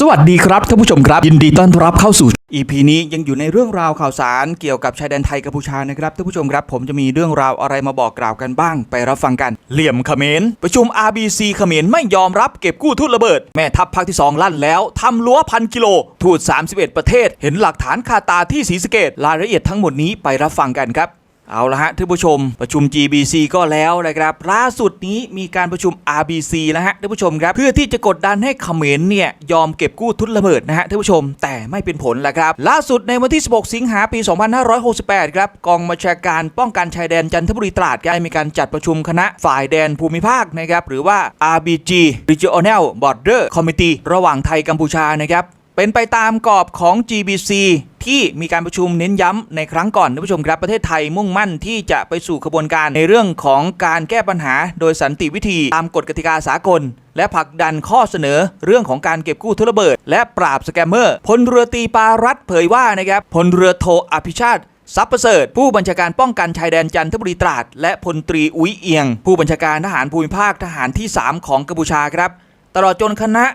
สวัสดีครับท่านผู้ชมครับ ยินดีต้อนรับเข้าสู่ EP นี้ยังอยู่ในเรื่องราวข่าวสารเกี่ยวกับชายแดนไทยกัมพูชานะครับท่านผู้ชมครับ ผมจะมีเรื่องราวอะไรมาบอกกล่าวกันบ้าง ไปรับฟังกัน เหลี่ยมเขมรประชุม RBC เขมรไม่ยอมรับเก็บกู้ทุ่นระเบิด แม่ทัพภาคที่ 2 ลั่นแล้วทำรั้วพันกิโล ทูต31 ประเทศ เห็นหลักฐานคาตาที่ศรีสะเกดรายละเอียดทั้งหมดนี้ไปรับฟังกันครับ เอาละฮะท่านผู้ชมประชุม GBC ก็แล้วนะครับล่าสุดนี้มีการประชุม RBC แล้วฮะท่านผู้ชมครับเพื่อที่จะกดดันให้เขมรเนี่ยยอมเก็บกู้ทุนระเบิดนะฮะท่านผู้ชม แต่ไม่เป็นผลแล้วครับ ล่าสุดในวันที่ 16 สิงหาปี 2568 ครับกองบัญชาการป้องกันชายแดนจันทบุรีตราดได้มีการจัดประชุมคณะฝ่ายแดนภูมิภาคนะครับหรือว่า RBG Regional Border Committee ระหว่างไทยกัมพูชานะครับเป็นไปตามกรอบของ GBC ที่มีการประชุมเน้นย้ำในครั้งก่อนท่านผู้ชมครับประเทศไทยมุ่งมั่นที่จะไปสู่ขบวนการในเรื่องของการแก้ปัญหา โดยสันติวิธีตามกฎกติกาสากล และผลักดันข้อเสนอเรื่องของการเก็บกู้ทุระเบิด และปราบสแกมเมอร์พลเรือตีปารัตเผยว่านะครับพลเรือโทอภิชาติซับประเสริฐผู้บัญชาการป้องกันชายแดนจันทบุรีตราด และพลตรีอุ้ยเอียง ผู้บัญชาการทหารภูมิภาคทหารที่ 3 ของกัมพูชาครับ ตลอดจนคณะ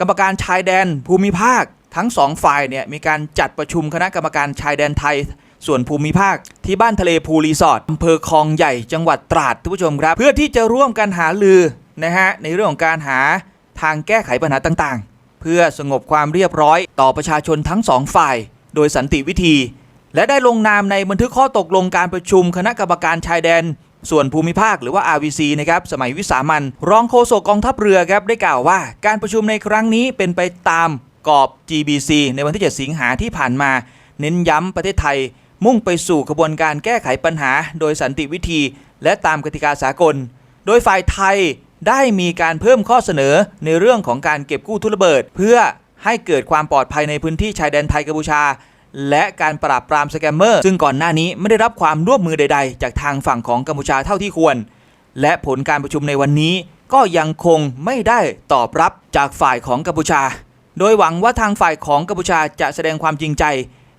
กรรมการชายแดนภูมิภาค ทั้งสองฝ่ายเนี่ยมีการจัดประชุมคณะกรรมการชายแดนไทย ส่วนภูมิภาค ที่บ้านทะเลภูรีสอร์ทอำเภอคลองใหญ่จังหวัดตราดท่านผู้ชมครับ เพื่อที่จะร่วมกันหาลือนะฮะในเรื่องของการหาทางแก้ไขปัญหาต่างๆ เพื่อสงบความเรียบร้อยต่อประชาชนทั้งสองฝ่าย โดยสันติวิธี และได้ลงนามในบันทึกข้อตกลงการประชุมคณะกรรมการชายแดนส่วนภูมิภาคหรือว่า RVC นะครับสมัยวิสามันรองโฆษกกองทัพเรือครับได้กล่าวว่า การประชุมในครั้งนี้เป็นไปตาม กรอบ GBC ในวันที่ 7 สิงหาที่ผ่านมา เน้นย้ำประเทศไทย มุ่งไปสู่กระบวนการแก้ไขปัญหา โดยสันติวิธี และตามกติกาสากล โดยฝ่ายไทยได้มีการเพิ่มข้อเสนอในเรื่องของการเก็บกู้ทุนระเบิด เพื่อให้เกิดความปลอดภัยในพื้นที่ชายแดนไทยกัมพูชา และการปราบปรามสแกมเมอร์ซึ่งก่อนหน้านี้ไม่ได้รับความร่วมมือใด ๆ จากทางฝั่งของกัมพูชาเท่าที่ควร และผลการประชุมในวันนี้ก็ยังคงไม่ได้ตอบรับจากฝ่ายของกัมพูชา โดยหวังว่าทางฝ่ายของกัมพูชาจะแสดงความจริงใจ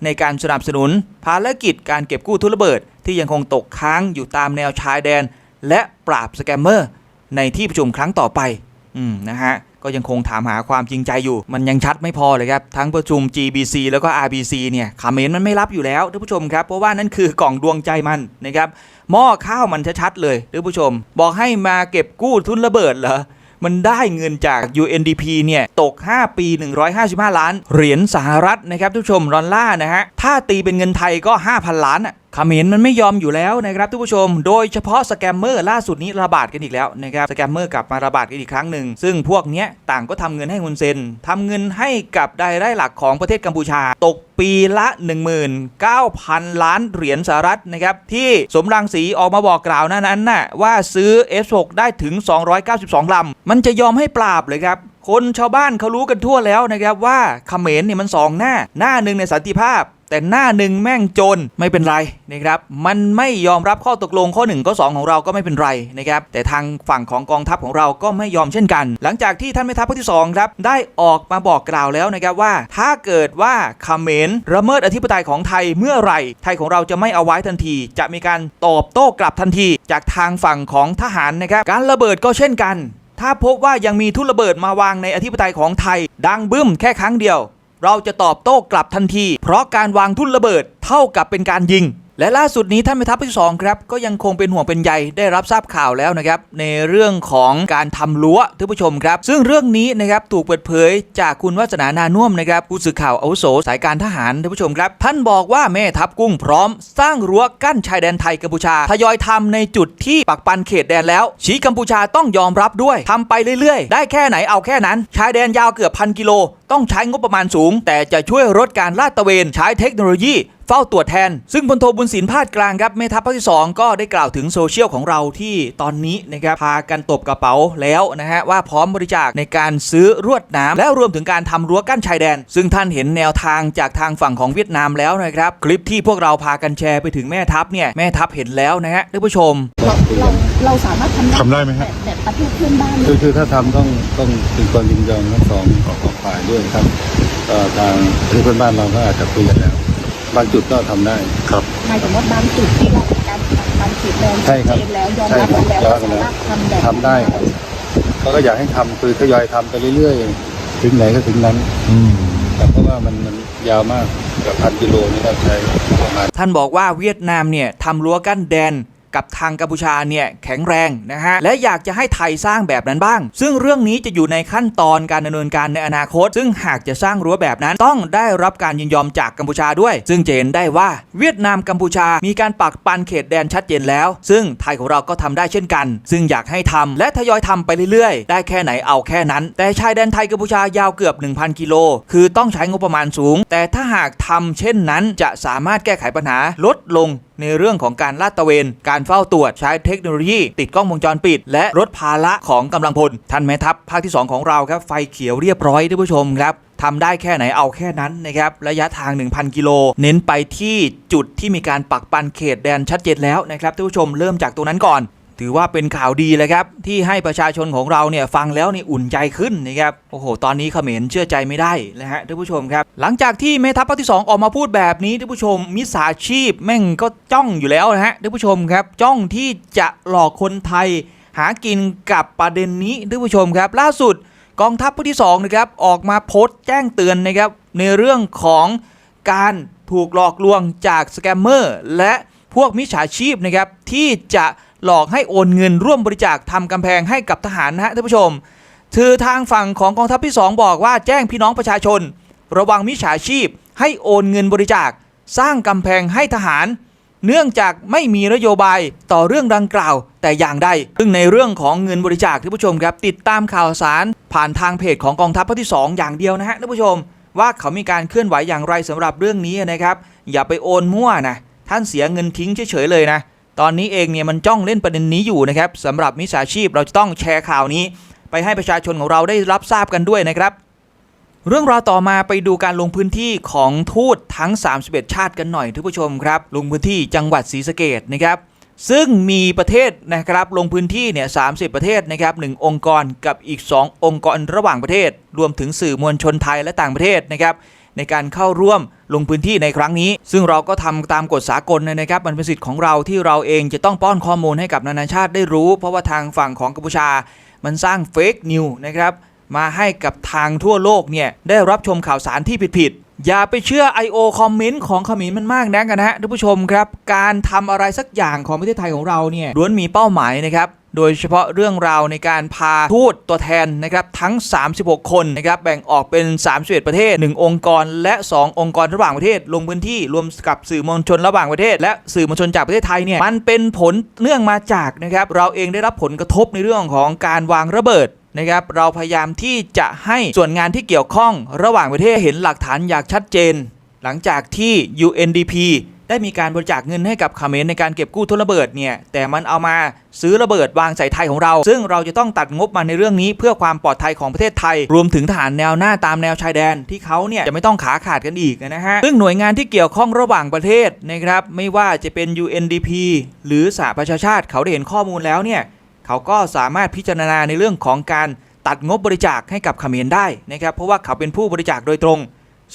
ในการสนับสนุน ภารกิจการเก็บกู้ทุนระเบิด ที่ยังคงตกค้างอยู่ตามแนวชายแดน และปราบสแกมเมอร์ ในที่ประชุมครั้งต่อไป อืมนะฮะก็ยังคงถามหาความจริงใจอยู่ มันยังชัดไม่พอเลยครับ ทั้งประชุม GBC แล้วก็ RBC เนี่ยคาเมนมันไม่รับอยู่แล้วท่านผู้ชมครับ เพราะว่านั่นคือกล่องดวงใจมันนะครับหม้อข้าวมันชัดๆเลยท่านผู้ชม บอกให้มาเก็บกู้ทุนระเบิดเหรอ มันได้เงินจาก UNDP เนี่ย ตก 5 ปี 155 ล้าน เหรียญสหรัฐนะครับทุกผู้ชมดอลลาร์นะฮะ ถ้าตีเป็นเงินไทยก็ 5,000 ล้านอะ ขมรมันไม่ยอมอยู่แล้วนะครับท่านผู้ชม โดยเฉพาะสแกมเมอร์ล่าสุดนี้ระบาดกันอีกแล้วนะครับสแกมเมอร์กลับมาระบาดกันอีกครั้งหนึ่ง ซึ่งพวกเนี้ยต่างก็ทำเงินให้ฮุนเซนทำเงินให้กับรายได้หลักของประเทศกัมพูชา ตกปีละ 19,000 ล้านเหรียญสหรัฐนะครับที่สมรังสีออกมาบอกกล่าวนั้นนั้นน่ะว่าซื้อ F6 ได้ถึง 292 ลำ มันจะยอมให้ปราบเลยครับคนชาวบ้านเขารู้กันทั่วแล้วนะครับว่าเขมรเนี่ยมันสองหน้าหน้าหนึ่งในสันติภาพ แต่หน้าหนึ่งแม่งโจรไม่เป็นไรนะครับมันไม่ยอมรับข้อตกลงข้อ 1 ข้อ 2 ของเราก็ไม่เป็นไรนะครับแต่ทางฝั่งของกองทัพของเราก็ไม่ยอมเช่นกัน หลังจากที่ท่านแม่ทัพภาคที่2ครับได้ออกมาบอกกล่าวแล้วนะครับว่า ถ้าเกิดว่าเขมรระเมิดอธิปไตยของไทยเมื่อไหร่ ไทยของเราจะไม่เอาไว้ทันที จะมีการตอบโต้กลับทันที จากทางฝั่งของทหารนะครับการระเบิดก็เช่นกัน ถ้าพบว่ายังมีทุนระเบิดมาวางในอธิปไตยของไทย ดังบึ้มแค่ครั้งเดียว เราจะตอบโต้กลับทันที เพราะการวางทุนระเบิดเท่ากับเป็นการยิง และล่าสุดนี้ท่านแม่ทัพภาคที่สองครับก็ยังคงเป็นห่วงเป็นใยได้รับทราบข่าวแล้วนะครับในเรื่องของการทำรั้วท่านผู้ชมครับ ซึ่งเรื่องนี้นะครับถูกเปิดเผยจากคุณวัฒนานานุ่มนะครับผู้สื่อข่าวอาวุโสสายการทหารท่านผู้ชมครับ ท่านบอกว่าแม่ทัพกุ้งพร้อม สร้างรั้วกั้นชายแดนไทยกัมพูชาทยอยทำในจุดที่ปักปันเขตแดนแล้ว ชี้กัมพูชาต้องยอมรับด้วยทำไปเรื่อยๆ ได้แค่ไหนเอาแค่นั้น ชายแดนยาวเกือบพันกิโลต้องใช้งบประมาณสูง แต่จะช่วยลดการลาดตระเวนใช้เทคโนโลยี เฝ้าตรวจแทน ซึ่งพลโทบุญศิลป์พาดกลางครับแม่ทัพภาคที่ 2 ก็ได้กล่าวถึงโซเชียลของเราที่ตอนนี้นะครับพากันตบกระเป๋าแล้วนะฮะว่าพร้อมบริจาคในการซื้อรวดหน้ำและรวมถึงการทำรั้วกั้นชายแดน ซึ่งท่านเห็นแนวทางจากทางฝั่งของเวียดนามแล้วนะครับ คลิปที่พวกเราพากันแชร์ไปถึงแม่ทัพเนี่ยแม่ทัพเห็นแล้วนะฮะท่านผู้ชม เราเราเราสามารถทำได้ทำได้ไหมฮะแบบแบบประเทศเพื่อนบ้านเลคือยคือถ้าทำต้องต้องเป็นความยินยอมทั้งสองสองฝ่ายด้วยครับเอ่อทางประเทศเพื่อนบ้านเราก็อาจจะคุยกันแล้ว บางจุดก็ทำได้ครับ หมายถึงว่าบางจุดที่เรามีการปักปันขีดแดงใช่ครับชัดเจนแล้วยอมใช่รับครับกันแล้วยอมรับกันแล้วสามารถทำแบบทำได้ครับเขาก็อยากให้ทำคือทยอยทำไปเรื่อยถึงไหนก็ถึงนั้นแต่เพราะว่ามันมันยาวมากเกับพันกิโลนี่ก็ใช้ประมาณ ท่านบอกว่าเวียดนามเนี่ยทำรั้วกั้นแดน กับทางกัมพูชาเนี่ยแข็งแรงนะฮะและอยากจะให้ไทยสร้างแบบนั้นบ้าง ซึ่งเรื่องนี้จะอยู่ในขั้นตอนการดำเนินการในอนาคต ซึ่งหากจะสร้างรั้วแบบนั้นต้องได้รับการยินยอมจากกัมพูชาด้วย ซึ่งจะเห็นได้ว่าเวียดนามกัมพูชามีการปักปันเขตแดนชัดเจนแล้ว ซึ่งไทยของเราก็ทำได้เช่นกัน ซึ่งอยากให้ทำและทยอยทำไปเรื่อยๆ ได้แค่ไหนเอาแค่นั้น แต่ชายแดนไทยกัมพูชายาวเกือบ 1,000 กิโล คือต้องใช้งบประมาณสูง แต่ถ้าหากทำเช่นนั้นจะสามารถแก้ไขปัญหาลดลง ในเรื่องของการลาดตระเวน การเฝ้าตรวจใช้เทคโนโลยี ติดกล้องวงจรปิด และลดภาระของกำลังพลท่านแม่ทัพภาคที่ 2 ของเราครับไฟเขียวเรียบร้อยท่านผู้ชมครับทำได้แค่ไหนเอาแค่นั้นนะครับ ระยะทาง 1,000 กิโล เน้นไปที่จุดที่มีการปักปันเขตแดนชัดเจนแล้วนะครับท่านผู้ชมเริ่มจากตรงนั้นก่อน ถือว่าเป็นข่าวดีเลยครับ ที่ให้ประชาชนของเราเนี่ยฟังแล้วนี่อุ่นใจขึ้นนะครับโอ้โห ตอนนี้เขมรเชื่อใจไม่ได้นะฮะท่านผู้ชมครับ หลังจากที่แม่ทัพภาคที่ 2 ออกมาพูดแบบนี้ท่านผู้ชมมิจฉาชีพแม่งก็จ้องอยู่แล้วนะฮะท่านผู้ชมครับจ้องที่จะหลอกคนไทย หากินกับประเด็นนี้ท่านผู้ชมครับ ล่าสุดกองทัพภาคที่2นะครับออกมาโพสต์แจ้งเตือนนะครับในเรื่องของการถูกหลอกลวงจากสแกมเมอร์และพวกมิจฉาชีพนะครับที่จะ หลอกให้โอนเงินร่วมบริจาคทำกำแพงให้กับทหารนะฮะท่านผู้ชมคือทางฝั่งของกองทัพที่ 2 บอกว่าแจ้งพี่น้องประชาชน ระวังมิจฉาชีพ ให้โอนเงินบริจาค สร้างกำแพงให้ทหาร เนื่องจากไม่มีนโยบายต่อเรื่องดังกล่าว แต่อย่างใดซึ่งในเรื่องของเงินบริจาคท่านผู้ชมครับติดตามข่าวสารผ่านทางเพจของกองทัพภาคที่ 2 อย่างเดียวนะฮะท่านผู้ชม ว่าเขามีการเคลื่อนไหวอย่างไรสำหรับเรื่องนี้นะครับ อย่าไปโอนมั่วนะท่านเสียเงินทิ้งเฉยๆเลยนะ ตอนนี้เองเนี่ยมันจ้องเล่นประเด็นนี้อยู่นะครับสำหรับมิจฉาชีพเราจะต้องแชร์ข่าวนี้ ไปให้ประชาชนของเราได้รับทราบกันด้วยนะครับ เรื่องราวต่อมาไปดูการลงพื้นที่ของทูตทั้ง 31 ชาติกันหน่อยทุกผู้ชมครับลงพื้นที่จังหวัดศรีสะเกดนะครับซึ่งมีประเทศนะครับลงพื้นที่เนี่ย30ประเทศนะครับหองค์กรกับอีก 2 องค์กรระหว่างประเทศ รวมถึงสื่อมวลชนไทยและต่างประเทศนะครับ ในการเข้าร่วมลงพื้นที่ในครั้งนี้ ซึ่งเราก็ทำตามกฎสากลนะครับมันเป็นสิทธิ์ของเราที่เราเองจะต้องป้อนข้อมูลให้กับนานาชาติได้รู้ เพราะว่าทางฝั่งของกัมพูชา มันสร้างเฟกนิวนะครับมาให้กับทางทั่วโลกเนี่ยได้รับชมข่าวสารที่ผิดๆอย่าไปเชื่อ I.O. คอมเมนต์ของขมิ้นมันมากนักนนะฮะท่านผู้ชมครับ การทำอะไรสักอย่างของประเทศไทยของเราเนี่ยล้วนมีเป้าหมายนะครับ โดยเฉพาะเรื่องราวในการพาทูตตัวแทนนะครับทั้ง 36 คนนะครับแบ่งออกเป็น 31 ประเทศ 1 องค์กร และ 2 องค์กรระหว่างประเทศ ลงพื้นที่รวมกับสื่อมวลชนระหว่างประเทศ และสื่อมวลชนจากประเทศไทยเนี่ยมันเป็นผลเนื่องมาจากนะครับเราเองได้รับผลกระทบในเรื่องของการวางระเบิดนะครับเราพยายามที่จะให้ส่วนงานที่เกี่ยวข้อง ระหว่างประเทศเห็นหลักฐานอย่างชัดเจน หลังจากที่ UNDP ได้มีการบริจาคเงินให้กับเขมรในการเก็บกู้ทุนระเบิดเนี่ยแต่มันเอามาซื้อระเบิดวางใส่ไทยของเรา ซึ่งเราจะต้องตัดงบมาในเรื่องนี้ เพื่อความปลอดภัยของประเทศไทย รวมถึงทหารแนวหน้าตามแนวชายแดน ที่เขาเนี่ยจะไม่ต้องขาขาดกันอีกนะฮะซึ่งหน่วยงานที่เกี่ยวข้องระหว่างประเทศนะครับไม่ว่าจะเป็น UNDP หรือสหประชาชาติเขาได้เห็นข้อมูลแล้วเนี่ยเขาก็สามารถพิจารณาในเรื่องของการตัดงบบริจาคให้กับเขมรได้นะครับเพราะว่าเขาเป็นผู้บริจาคโดยตรง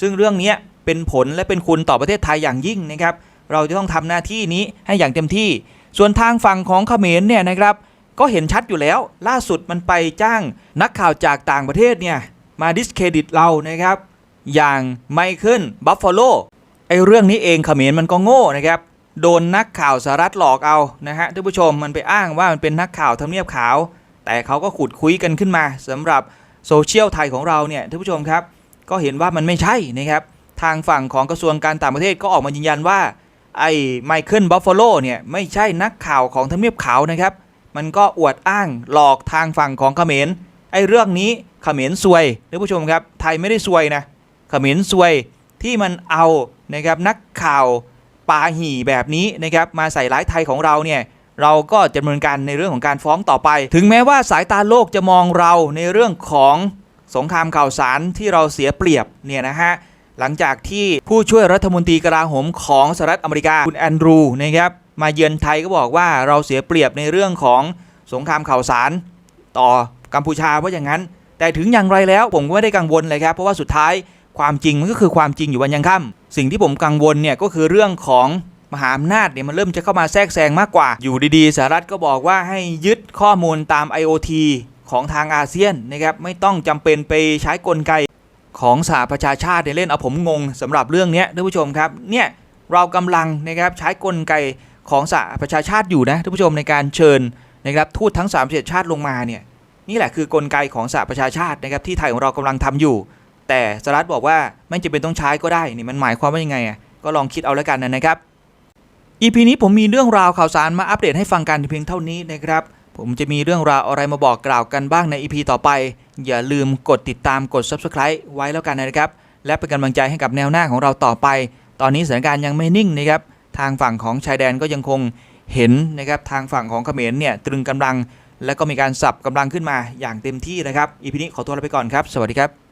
ซึ่งเรื่องนี้ เป็นผลและเป็นคุณต่อประเทศไทยอย่างยิ่งนะครับ เราจะต้องทำหน้าที่นี้ให้อย่างเต็มที่ ส่วนทางฝั่งของเขมรเนี่ยนะครับ ก็เห็นชัดอยู่แล้ว ล่าสุดมันไปจ้างนักข่าวจากต่างประเทศเนี่ยมาดิสเครดิตเรานะครับ อย่างไมเคิลบัฟฟาโลไอเรื่องนี้เองเขมรมันก็โง่นะครับโดนนักข่าวสหรัฐหลอกเอานะฮะท่านผู้ชมมันไปอ้างว่ามันเป็นนักข่าวทำเนียบขาว แต่เขาก็ขุดคุยกันขึ้นมาสำหรับโซเชียลไทยของเราเนี่ยท่านผู้ชมครับ ก็เห็นว่ามันไม่ใช่นะครับ ทางฝั่งของกระทรวงการต่างประเทศก็ออกมายืนยันว่า ไอ้ไมเคิลบัฟฟาโลเนี่ยไม่ใช่นักข่าวของทำเนียบขาวนะครับ มันก็อวดอ้างหลอกทางฝั่งของเขมรไอ้เรื่องนี้เขมรซวยท่านผู้ชมครับ ไทยไม่ได้ซวยนะเขมรซวยที่มันเอานะครับนักข่าวปาหี่แบบนี้นะครับมาใส่ร้ายไทยของเราเนี่ยเราก็จะดำเนินการในเรื่องของการฟ้องต่อไป ถึงแม้ว่าสายตาโลกจะมองเราในเรื่องของสงครามข่าวสารที่เราเสียเปรียบเนี่ยนะฮะ หลังจากที่ผู้ช่วยรัฐมนตรีกลาโหมของสหรัฐอเมริกาคุณแอนดรูนะครับมาเยือนไทยก็บอกว่าเราเสียเปรียบในเรื่องของสงครามข่าวสาร ต่อกัมพูชาเพราะอย่างนั้น แต่ถึงอย่างไรแล้วผมก็ไม่ได้กังวลเลยครับเพราะว่าสุดท้ายความจริงมันก็คือความจริงอยู่วันยังค่ำสิ่งที่ผมกังวลเนี่ยก็คือเรื่องของมหาอำนาจเนี่ยมันเริ่มจะเข้ามาแทรกแซงมากกว่า อยู่ดีๆสหรัฐก็บอกว่าให้ยึดข้อมูลตาม IoT ขของทางอาเซียนนะครับไม่ต้องจำเป็นไปใช้กลไก ของสหประชาชาติเล่นเอาผมงงสำหรับเรื่องนี้ท่านผู้ชมครับเนี่ยเรากำลังนะครับใช้กลไกของสหประชาชาติอยู่นะท่านผู้ชมในการเชิญนะครับทูตทั้ง31ชาติลงมาเนี่ยนี่แหละคือกลไกของสหประชาชาตินะครับที่ไทยของเรากำลังทำอยู่ แต่สหรัฐบอกว่าไม่จำเป็นต้องใช้ก็ได้นี่มันหมายความว่ายังไงอะก็ลองคิดเอาแล้วกันนะครับ EP นี้ผมมีเรื่องราวข่าวสารมาอัปเดตให้ฟังกันเพียงเท่านี้นะครับผมจะมีเรื่องราวอะไรมาบอกกล่าวกันบ้างใน EP ต่อไป อย่าลืมกดติดตามกด Subscribe ไว้แล้วกันนะครับ และเป็นกำลังใจให้กับแนวหน้าของเราต่อไป ตอนนี้สถานการณ์ยังไม่นิ่งนะครับ ทางฝั่งของชายแดนก็ยังคงเห็นนะครับทางฝั่งของเขมรเนี่ยตรึงกำลัง และก็มีการสับกำลังขึ้นมาอย่างเต็มที่นะครับอีพีนี้ขอตัวลาไปก่อนครับ สวัสดีครับ